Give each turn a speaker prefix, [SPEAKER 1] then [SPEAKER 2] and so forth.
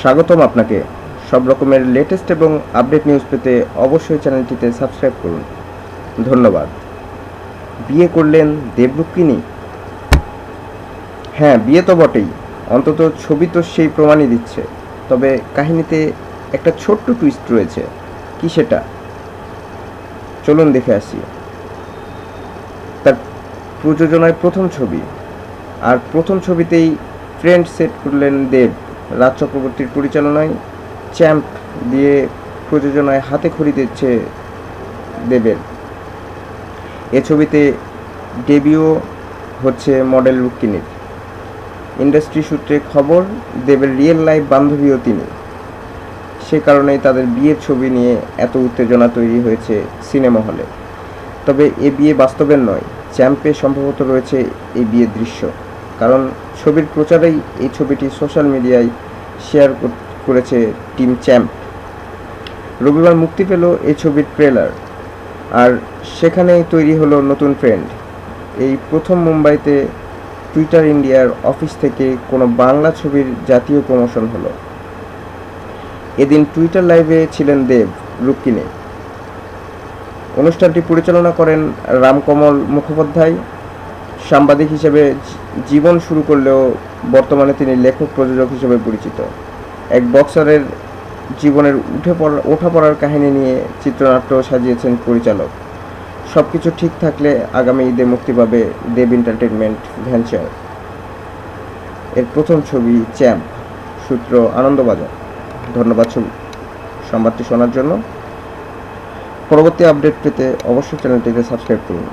[SPEAKER 1] স্বাগতম আপনাকে। সব রকমের লেটেস্ট এবং আপডেট নিউজ পেতে অবশ্যই চ্যানেলটিতে সাবস্ক্রাইব করুন। ধন্যবাদ। বিয়ে করলেন দেবরুক্মিণী হ্যাঁ বিয়ে তো বটেই। অন্তত ছবি তো সেই প্রমাণই দিচ্ছে। তবে কাহিনীতে একটা ছোট্ট টুইস্ট রয়েছে। কি সেটা? চলুন দেখে আসি। তার প্রযোজনায় প্রথম ছবি। আর প্রথম ছবিতেই ফ্রেন্ড সেট করলেন দেব। রাজ চক্রবর্তীর পরিচালনায় চ্যাম্প দিয়ে প্রযোজনায় হাতে খড়ি দিচ্ছে দেবের এ ছবিতে ডেবিও হচ্ছে মডেল রুক্মিণীর। ইন্ডাস্ট্রি সূত্রে খবর দেবের রিয়েল লাইফ বান্ধবীও তিনি। সে কারণেই তাদের বিয়ের ছবি নিয়ে এত উত্তেজনা তৈরি হয়েছে সিনেমা হলে। তবে এ বিয়ে বাস্তবের নয়, চ্যাম্পে সম্ভবত রয়েছে এই বিয়ের দৃশ্য। কারণ ছবির প্রচারেই এই ছবিটি সোশ্যাল মিডিয়ায় শেয়ার করেছে টিম চ্যাম্প। রবিবার মুক্তি পেল এই ছবির ট্রেলার, আর সেখানেই তৈরি হলো নতুন ফ্রেন্ড এই প্রথম মুম্বাইতে টুইটার ইন্ডিয়ার অফিস থেকে কোনো বাংলা ছবির জাতীয় প্রমোশন হলো। এদিন টুইটার লাইভে ছিলেন দেব রুক্মিণী। অনুষ্ঠানটি পরিচালনা করেন রামকমল মুখোপাধ্যায় সাংবাদিক হিসেবে জীবন শুরু করলেও বর্তমানে তিনি লেখক, প্রযোজক হিসেবে পরিচিত। এক বক্সারের জীবনের উঠে পড়া, ওঠা পড়ার কাহিনী নিয়ে চিত্রনাট্য সাজিয়েছেন পরিচালক। সব কিছু ঠিক থাকলে আগামী ঈদে মুক্তি পাবে দেব এন্টারটেনমেন্ট ভেঞ্চার। এর প্রথম ছবি চ্যাম্প, সূত্র আনন্দবাজার। ধন্যবাদ ছবি, সংবাদটি শোনার জন্য। পরবর্তী আপডেট পেতে অবশ্যই চ্যানেলটিকে সাবস্ক্রাইব করুন।